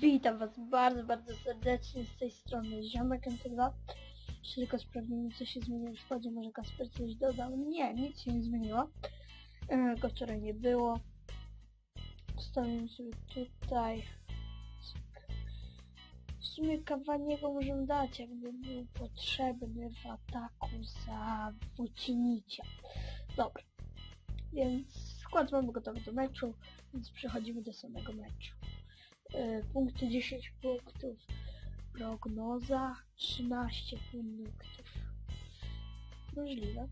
Witam was bardzo, bardzo serdecznie z tej strony Ziomek MT2. Jeszcze tylko sprawdzimy co się zmieniło w składzie, może Kasper coś dodał. Nie, nic się nie zmieniło. E, Go wczoraj nie było. Wstawimy sobie tutaj. W sumie Kawaniego możemy dać, jakby był potrzebny w ataku za Wucinicia. Dobra. Więc skład mamy gotowy do meczu, więc przechodzimy do samego meczu. E, punkty 10 punktów, prognoza 13 punktów. Możliwe.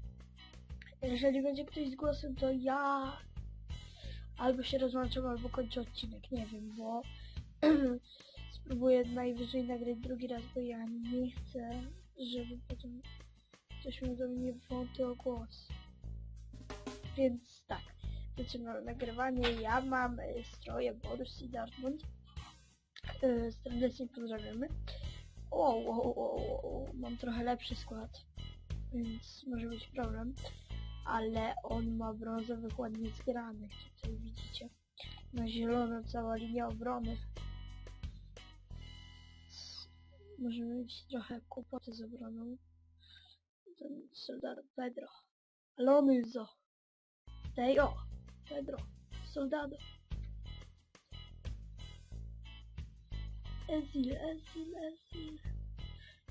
Jeżeli będzie ktoś z głosem, to ja albo się rozłączam, albo kończę odcinek, nie wiem, bo spróbuję najwyżej nagrać drugi raz, bo ja nie chcę, żeby potem ktoś mi do mnie wąty o głos. Więc tak, zaczynamy nagrywanie. Ja mam y, stroje Borussii Dortmund. Y, serdecznie pozdrawiamy. O, o, o, o, mam trochę lepszy skład, więc może być problem. Ale on ma brązowych ładnie zgranych, tutaj widzicie. Na zielono cała linia obrony. Możemy mieć trochę kłopoty z obroną. Ten soldat Pedro. Alonso. Tej o! Pedro. Soldado. Ezil, Ezil, Ezil.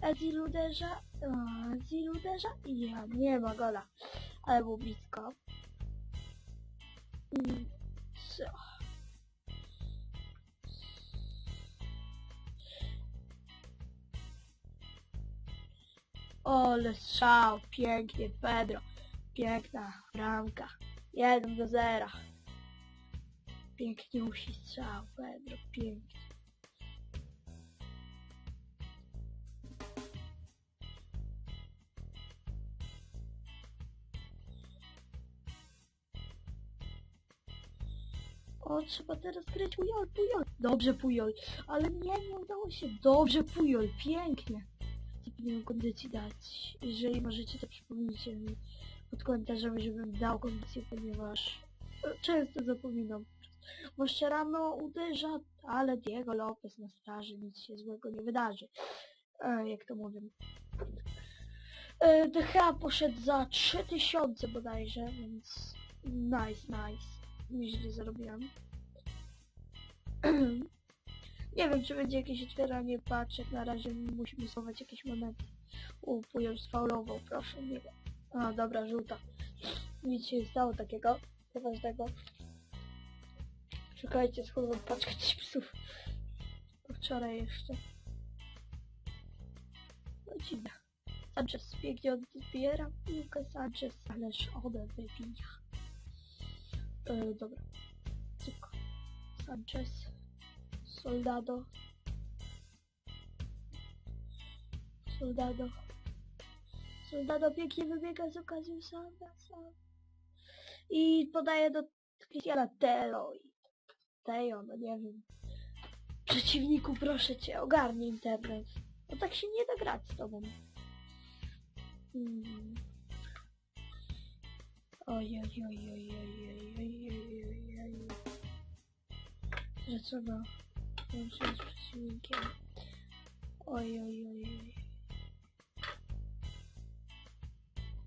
Ezil uderza. Ezil uderza. I ja, nie ma gola. Ale było blisko. Co? Ole strzał, pięknie, Pedro. Piękna bramka. 1 do 0. Pięknie musi strzał, Pedro, pięknie. O, trzeba teraz grać Pujol, Pujol. Dobrze Pujol, ale nie, nie udało się. Dobrze Pujol, pięknie. Co powinienem kondycji dać? Jeżeli możecie, to przypomnijcie mi pod komentarzami, żebym dał kondycję, ponieważ e, często zapominam. Moszczerano uderza, ale Diego Lopez na straży, nic się złego nie wydarzy. E, jak to mówię. E, DH poszedł za 3000 bodajże, więc nice, nice. Nieźle zarobiłem. nie wiem, czy będzie jakieś otwieranie paczek, na razie musimy schować jakieś monety. U, Pujol sfaulował, proszę, nie wiem. A, dobra, żółta. Nic się nie stało takiego, poważnego. Szukajcie, schowam paczkę chipsów. Wczoraj jeszcze. No. Sanchez biegnie odbiera piłkę Sanchez, ależ one wybija. E, dobra. Cyk. Sanchez. Soldado. Soldado. Soldado pięknie wybiega z okazją sam. I podaje do Cristiana Telo i Tejo, no nie wiem. Przeciwniku, proszę cię, ogarnij internet. No tak się nie da grać z tobą. Hmm. Oj, oj, oj, oj, oj, oj, oj, oj, oj, oj. Że trzeba łączyć z przeciwnikiem. Oj, oj, oj, oj.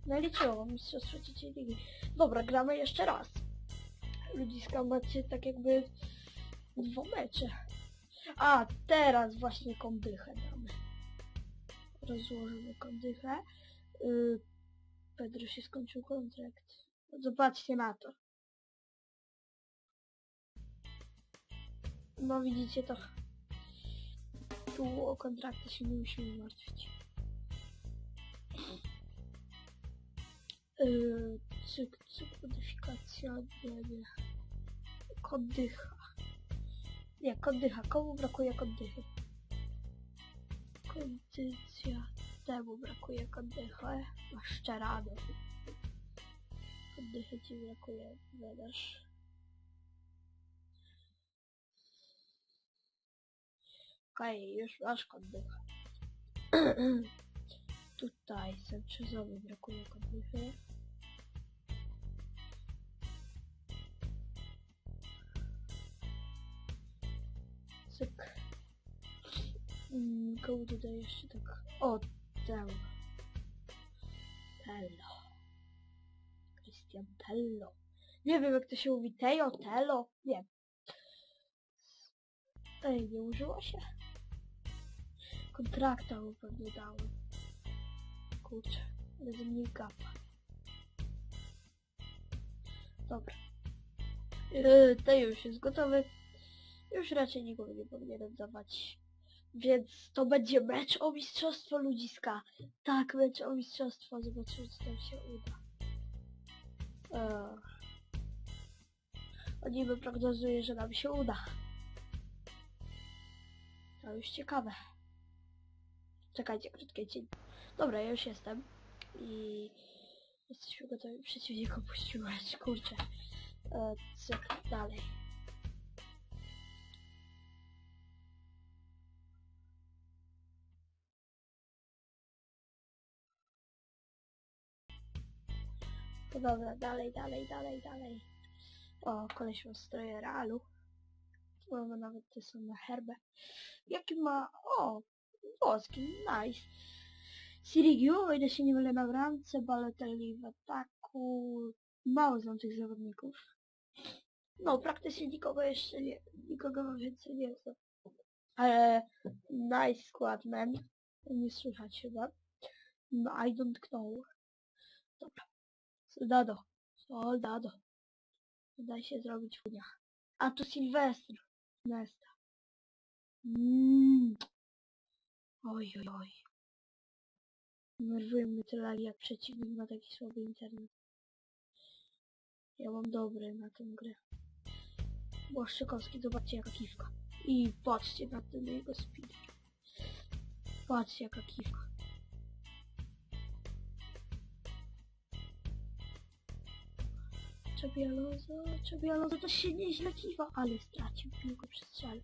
Naliczyło mistrzostwo trzeciej ligi. Dobra, gramy jeszcze raz. Ludziska macie tak jakby dwa mecze. A, teraz właśnie kondychę damy. Rozłożymy kondychę. Yy, Pedro się skończył kontrakt. Zobaczcie na to. No widzicie to. Tu o kontrakty się nie musimy martwić. Yy, cyk, cyk, modyfikacja, nie, nie. Kondycha. Nie, kondycha. Komu brakuje kondychy? Kondycja. Temu brakuje kondychy. Masz szczerano. Kondychy ci brakuje, wydasz. Okej, już masz kondycha. Tutaj Sanchezowi brakuje kondychy. Cyk. Mm, komu tutaj jeszcze tak... O, Tello. Tello. Christian Tello. Nie wiem jak to się mówi. Teo, Tello. Nie. Ej, nie użyło się? Kontrakta mu pewnie dałem. Kurczę, ale mnie gapa. Dobra. Yy, to już jest gotowy. Już raczej nikogo nie powinienem dawać. Więc to będzie mecz o mistrzostwo ludziska. Tak, mecz o mistrzostwo. Zobaczymy co tam się uda. Eee. O niby prognozuję, że nam się uda. To już ciekawe. Czekajcie, krótkie cień. Dobra, ja już jestem. I jesteśmy gotowi przeciwnika puściłeś, kurczę. E, cyk, dalej. No dobra, dalej, dalej, dalej, dalej. O, koleś ma stroje realu. Nawet te są na herbę. Jaki ma... O! Włoski, nice. Sirigu, o ile się nie mylę na bramce, Balotelli w ataku. Mało znam tych zawodników. No, praktycznie nikogo jeszcze nie... Nikogo więcej nie znam. Ale... Nice skład, man. Nie słychać chyba. No, I don't know. Dobra. Soldado. Soldado. Daj się zrobić unia. A tu Sylwestr. Nesta. Mmm. Oj, oj, oj. Nerwują mnie te lagi, jak przeciwnik ma taki słaby internet. Ja mam dobry na tę grę. Błaszczykowski, zobaczcie jaka kiwka. I patrzcie na ten jego speed. Patrzcie jaka kiwka. Czebialozo, Czebialozo to się nieźle kiwa, ale stracił piłkę przy strzale.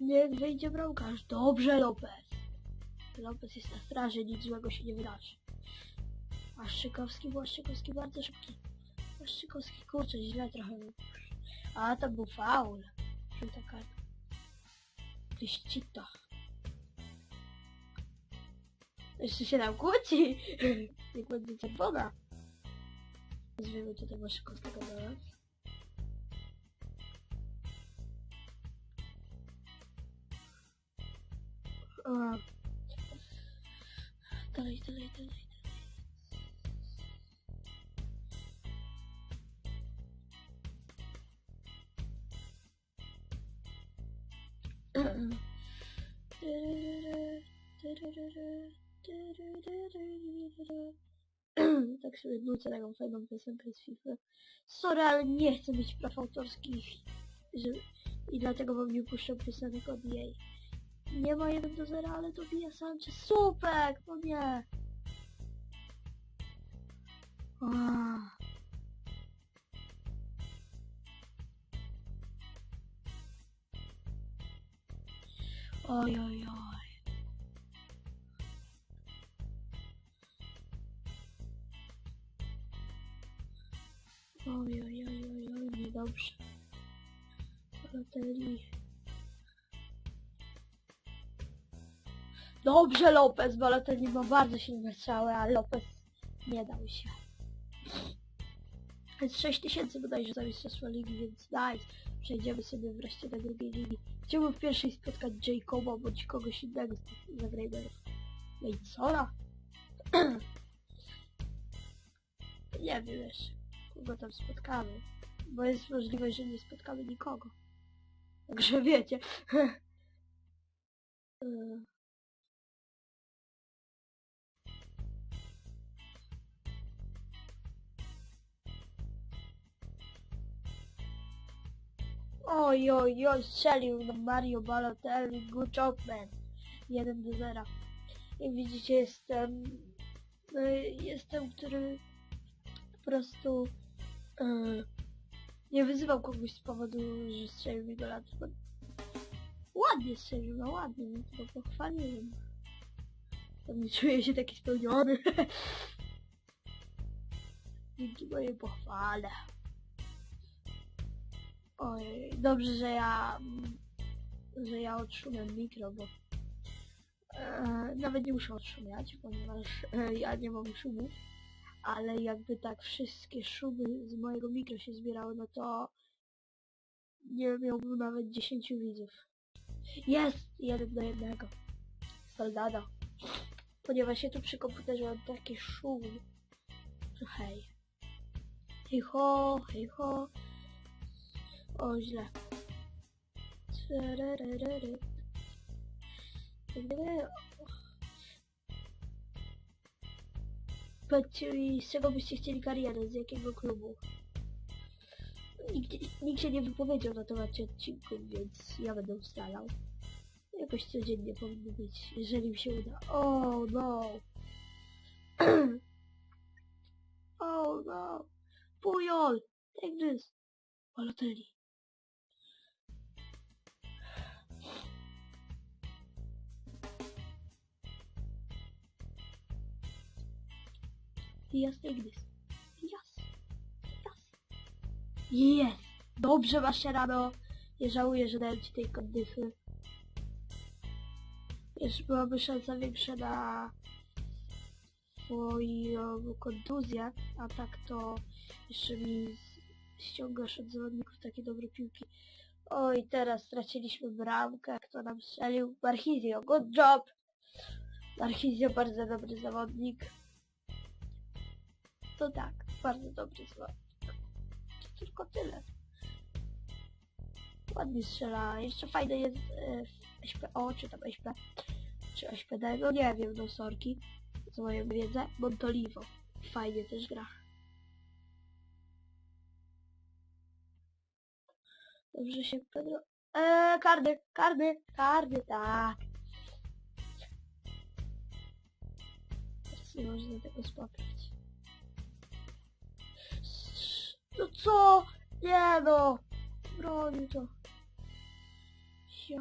Niech wyjdzie bramkarz. Dobrze, Lopez. Lopez jest na straży, nic złego się nie wydarzy. Błaszczykowski, Błaszczykowski bardzo szybki. Błaszczykowski, kurczę, źle trochę. A, to był faul. Tyścita. Jeszcze się nam kłóci. Niech będzie czerwona. Nazwijmy tutaj Błaszczykowskiego do nas. A. Dalej, tak sobie nucę taką fajną piosenkę z FIFA. Sorry, ale nie chcę mieć praw autorskich. Że... I dlatego wam nie puszczę piosenek od jej. Nie ma 1 do 0, ale to bije Sanchez. Super! No nie! Oj, oj. Oj, oj, niedobrze. Balotelli. Dobrze Lopez, Balotelli ma bardzo silne strzały, a Lopez nie dał się. Jest 6 tysięcy bodajże za mistrzostwo ligi, więc nice. Przejdziemy sobie wreszcie do drugiej ligi. Chciałbym w pierwszej spotkać Jacoba bądź kogoś innego z tych zagrajmerów. No i nie wiem jeszcze, kogo tam spotkamy. Bo jest możliwość, że nie spotkamy nikogo. Także wiecie. Yy. Oj, oj, oj, strzelił na Mario Balotelli, good job man. 1 do 0. Jak widzicie jestem, y, jestem, który po prostu y, nie wyzywał kogoś z powodu, że strzelił mi gola, tylko ładnie strzelił, no ładnie, więc go pochwaliłem. To nie czuję się taki spełniony. Dzięki mojej pochwale. Oj, dobrze, że ja... że ja odszumiam mikro, bo... E, nawet nie muszę odszumiać, ponieważ e, ja nie mam szumu. Ale jakby tak wszystkie szumy z mojego mikro się zbierały, no to... Nie miałbym nawet 10 widzów. Jest! Jeden do jednego. Soldado. Ponieważ ja tu przy komputerze mam taki szum. że hej. Hej ho, hej ho. O, źle. Powiedzcie z czego byście chcieli karierę, z jakiego klubu? Nikt, nikt się nie wypowiedział na temat odcinków, więc ja będę ustalał. Jakoś codziennie powinno być, jeżeli mi się uda. Oh no! oh no! Pujol! Take this! Balotelli. Yes, take this. Yes. Yes. Jest! Dobrze masz rano. Nie żałuję, że dałem ci tej kondychy. Jeszcze byłaby szansa większa na twoją kontuzję, a tak to jeszcze mi ściągasz od zawodników takie dobre piłki. Oj, teraz straciliśmy bramkę, kto nam strzelił? Marchizio, good job! Marchizio, bardzo dobry zawodnik. To tak, bardzo dobry zawodnik. To tylko tyle. Ładnie strzela. Jeszcze fajne jest e, SPO, czy tam SP, czy SPD, no nie wiem, no sorki, za moją wiedzę. Montolivo. Fajnie też gra. Dobrze się Pedro... Eee, kardy, kardy, kardy, tak. Nie można tego spotkać. No co? Nie no! Broni to. Ja.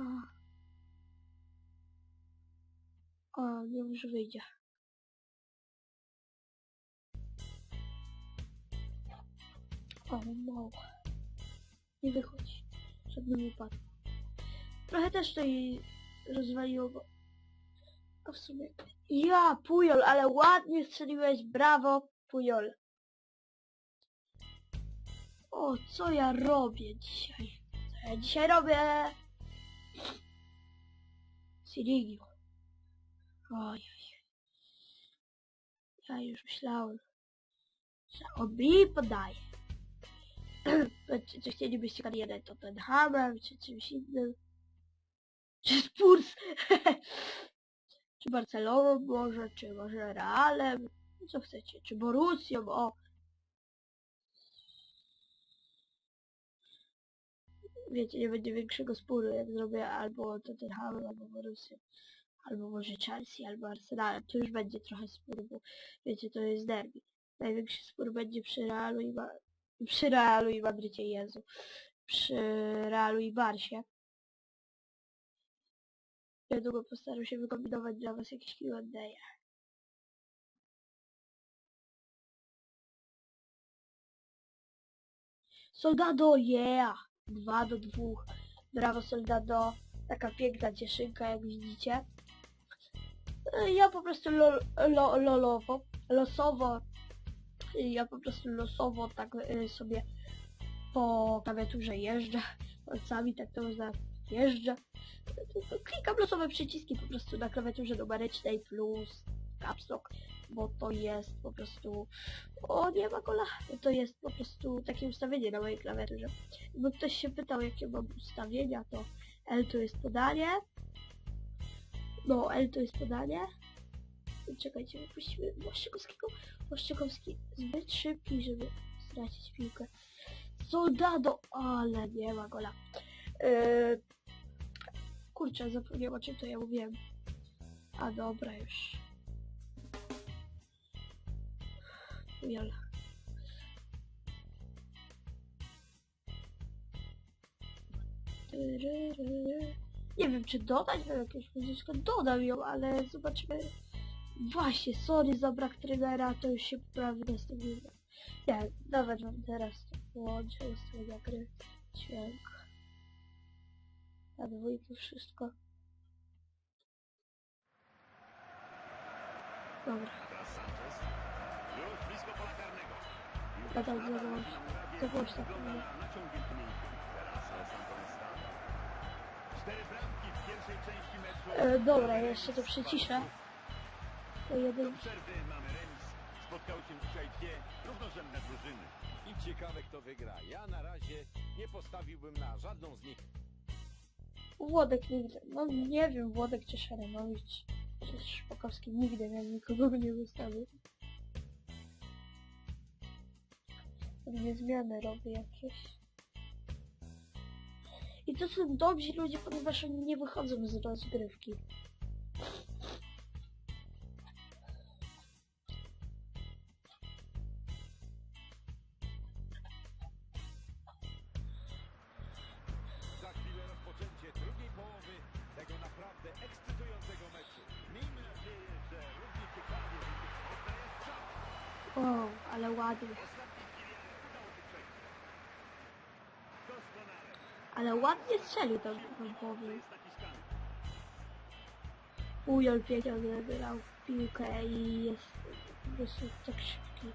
O, nie wiem, że wyjdzie. O, no. Nie wychodzi. Żadnym wypadku. Trochę też to jej rozwaliło, bo... A w sumie... Ja, Pujol, ale ładnie strzeliłeś, brawo, Pujol. O, co ja robię dzisiaj? Co ja dzisiaj robię? Siligio. Oj, oj. Ja już myślałem, że on mi podaje. czy, czy chcielibyście karierę Tottenhamem, czy czymś innym? Czy Spurs? czy Barceloną może, czy może Realem? Co chcecie? Czy Borussią? O, wiecie, nie będzie większego sporu, jak zrobię albo Tottenham, albo Borussia, albo może Chelsea, albo Arsenal. To już będzie trochę sporu, bo wiecie, to jest derby. Największy spór będzie przy Realu i Ma przy Realu i Madrycie, Jezu. Przy Realu i Barsie. Niedługo postaram się wykombinować dla was jakieś Q&A. Soldado, yeah! 2 do 2. Brawo Soldado. Taka piękna cieszynka, jak widzicie. E, Ja po prostu lo, lo, lolowo, losowo, ja po prostu losowo tak e, sobie po klawiaturze jeżdżę. Palcami tak to można jeżdżę. E, Klikam losowe przyciski po prostu na klawiaturze numerycznej plus caps lock, bo to jest po prostu... O, nie ma gola. To jest po prostu takie ustawienie na mojej klawiaturze. Jakby ktoś się pytał, jakie mam ustawienia, to L to jest podanie. No, L to jest podanie. Czekajcie, wypuścimy Błaszczykowskiego. Błaszczykowski zbyt szybki, żeby stracić piłkę. Soldado, ale nie ma gola. Yy... Kurczę, zapomniałem o czym to ja mówiłem. A dobra już. Nie wiem, czy dodać wam jakieś muzyczkę. Dodam ją, ale zobaczymy. Właśnie, sorry za brak trenera, to już się poprawi następnym razem. Nie, nawet wam teraz to włączę ustawienia gry. Dźwięk. Na dwójkę wszystko. Dobra. To było tak. Na. E, dobra, jeszcze to przyciszę. To jeden. przerwy mamy remis. Spotkały się dzisiaj dwie równorzędne drużyny. I ciekawe kto wygra. Ja na razie nie postawiłbym na żadną z nich. Włodek nigdy. No nie wiem, Włodek czy Szeremowicz. Czy Szpakowski nigdy nie nikogo nie wystawił. Pewnie zmiany robię jakieś. I to są dobrzy ludzie, ponieważ oni nie wychodzą z rozgrywki. Ale ładnie strzelił to powiem. Jest naciskany. Ujol pieniądze wybierał piłkę i jest prostu tak szybki.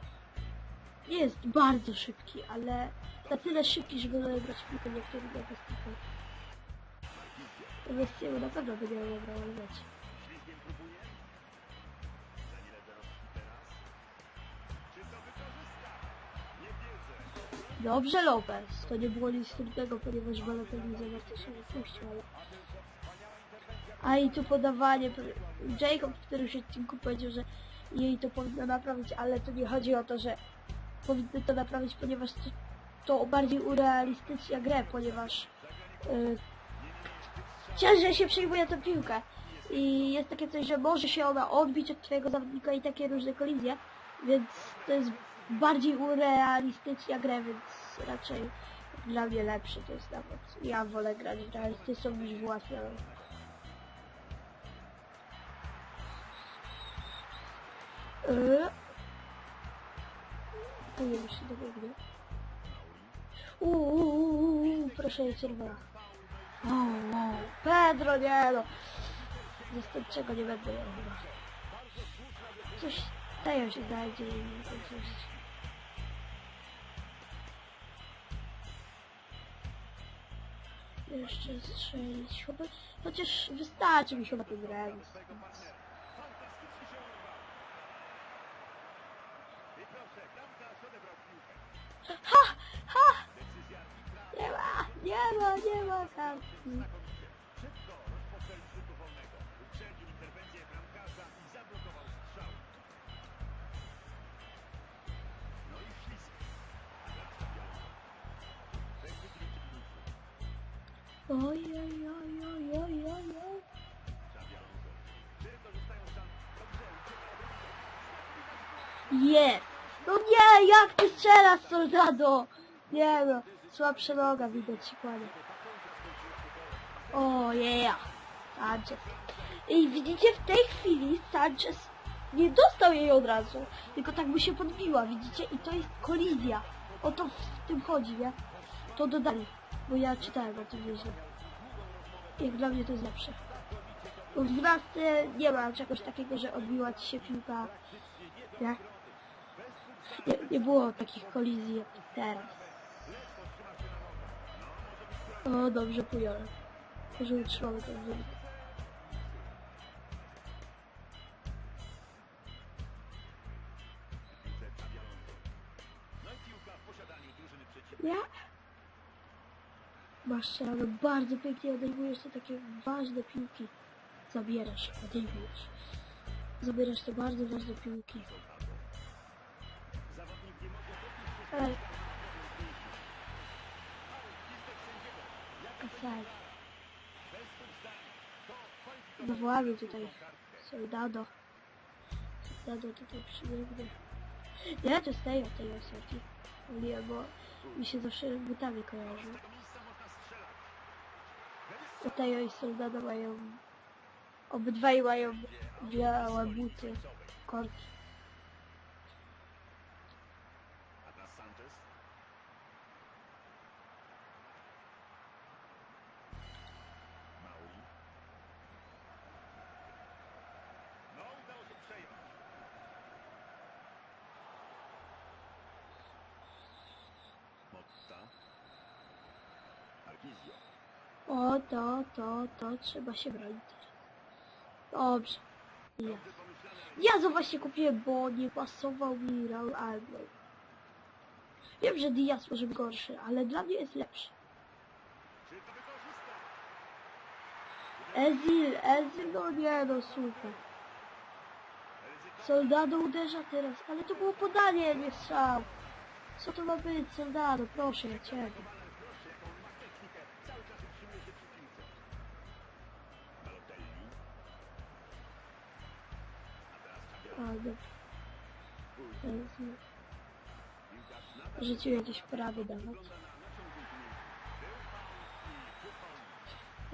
Nie jest bardzo szybki, ale na tyle szybki, żeby odebrać piłkę niektórym nie występuje. Westiemu na pewno by nie odebrał mecz. Dobrze Lopez. To nie było nic trudnego, ponieważ Balotelli za to się wypuścił, ale... A i tu podawanie... Jacob w którymś odcinku powiedział, że jej to powinno naprawić, ale tu nie chodzi o to, że powinny to naprawić, ponieważ to, to bardziej urealistycznia grę, ponieważ yy, ciężej się przyjmuje tę piłkę. I jest takie coś, że może się ona odbić od twojego zawodnika i takie różne kolizje, więc to jest bardziej urealistycznia grę, więc raczej dla mnie lepszy to jest nawet. Ja wolę grać realistyczną niż w ułatwioną. Yy. Tu nie. Uuu, proszę nie czerwona. O, o, Pedro, nie no. Zastępczego nie będę miał chyba. Coś Tejo się znajdzie i coś. Jeszcze strzelić chyba. Chociaż wystarczy mi chyba ten remis. Ha! Ha! Nie ma! Nie ma, kartki. Oj, oj, oj, oj, oj, oj, oj. No nie, jak ty strzelasz, soldado? Nie no, słabsza noga widać ci kładzie. O, yeah. Sanchez. I widzicie, w tej chwili Sanchez nie dostał jej od razu, tylko tak by się podbiła, widzicie? I to jest kolizja. O to w tym chodzi, nie? To dodali, bo ja czytałem o tym nieźle. Jak dla mnie to jest lepsze. Bo w 12 nie ma czegoś takiego, że odbiła ci się piłka, nie? Nie, nie było takich kolizji jak teraz. O, dobrze Pujol. Że utrzymamy ten wynik. piłkę Xabi Alonso. No i piłka w posiadaniu drużyny przeciwnej. Nie? Masz ale bardzo pięknie odejmujesz te takie ważne piłki. Zabierasz, odejmujesz. Zabierasz te bardzo ważne piłki. Ej, kwalifikowane No właśnie tutaj. Soldado. Soldado tutaj przybiegnie. Nie, to stoi od tej osobi. Nie, bo mi się zawsze butami kojarzy. Z tego miejsca można strzelać. Tejo i Soldado mają... Obydwaj mają białe buty. Korki. O, to, to, to trzeba się bronić. Dobrze. Ja. Ja to właśnie kupiłem, bo nie pasował mi Raul Albion. Wiem, że Diaz może być gorszy, ale dla mnie jest lepszy. Ezil, Ezil, no nie no, super. Soldado uderza teraz, ale to było podanie, nie strzał. Co to ma być, Soldado, proszę ja ciebie. Naciągnięty mięśnie. Był faul i przypomnę.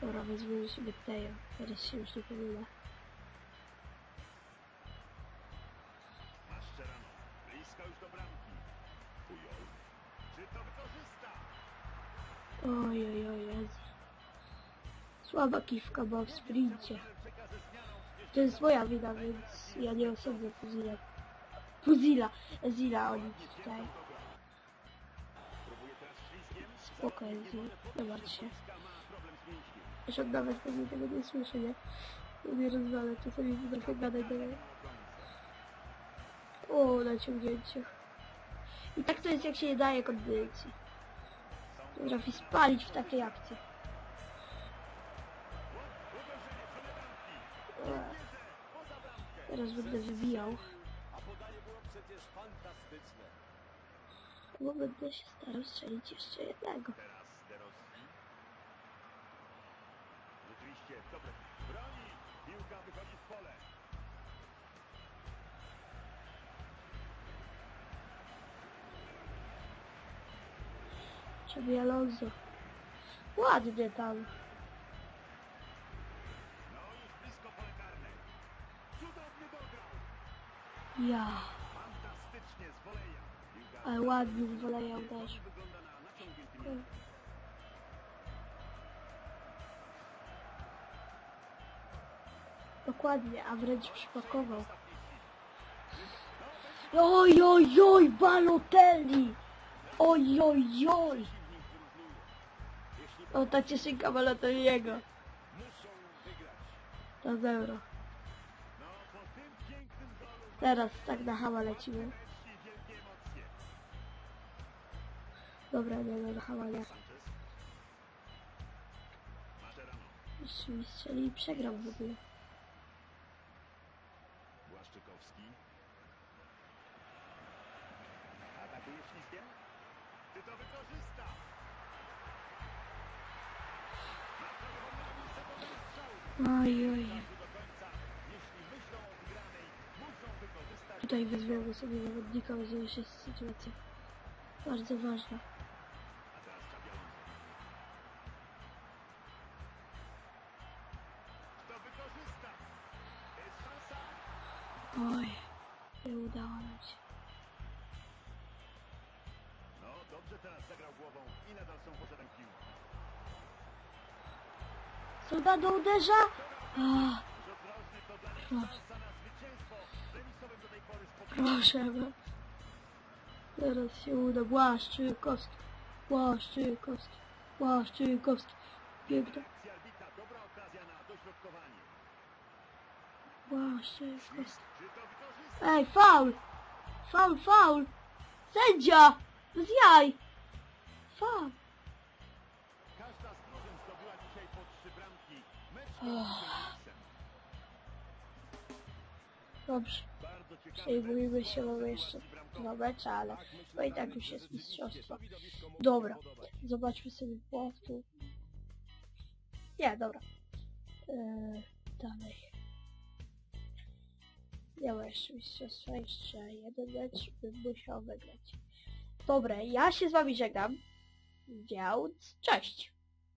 Dobra, wezmę sobie Tejo, teraz się już nie pomylę. Oj, oj, oj, Ezil. Słaba kiwka była w sprincie. To jest moja wina, więc ja nie osądzę Puzila. Puzila, Ezila o nic tutaj. Próbuje teraz ślizgiem. Spoko, Ezil, nie martw się. Zresztą nawet pewnie tego nie słyszę, nie? Nie rozwalę, sobie trochę gadać do O, naciągnięcie. I tak to jest jak się nie daje kondycji. Potrafi spalić w takiej akcji. Teraz będę wybijał. A podanie było przecież fantastyczne. Bo będę się starał strzelić jeszcze jednego. Rzeczywiście, dobre. Broni. Piłka wychodzi w pole. Żeby Alonso. Ładnie tam. Ja. Ale ładnie z woleja uderzył. wygląda na naciągnięty mięśnie. Dokładnie, a wręcz przypakował. Oj, oj, oj, Balotelli! Oj, oj, oj! O, ta cieszynka Balotelliego. To z Teraz tak na hama lecimy. Dobra, nie, no na hama nie. Jeszcze mi strzeli i przegrał w ogóle. Błaszczykowski. Atakuje ślizgiem. Czy to wykorzysta? Oj, oj. Tutaj weźmiemy sobie zawodnika, bo to już jest sytuacja bardzo ważna. Oj, nie udało nam się. No dobrze teraz zagrał głową i nadal są posiadem piłki. Soldado uderza! Ah, Proszę. No. Teraz się uda. Błaszczykowski, Błaszczykowski, Błaszczykowski. Piękna. Błaszczykowski. Ej, faul! Faul, faul! Sędzia! Bez jaj! Faul! Remisem. Dobrze. Przejmujmy się, mamy jeszcze dwa mecze, ale to i tak już jest mistrzostwo. Dobra. Zobaczmy sobie powtór. Nie, dobra. Eee, dalej. Nie ma jeszcze mistrzostwa, jeszcze jeden mecz bym musiał wygrać. Dobra, ja się z wami żegnam. Więc cześć!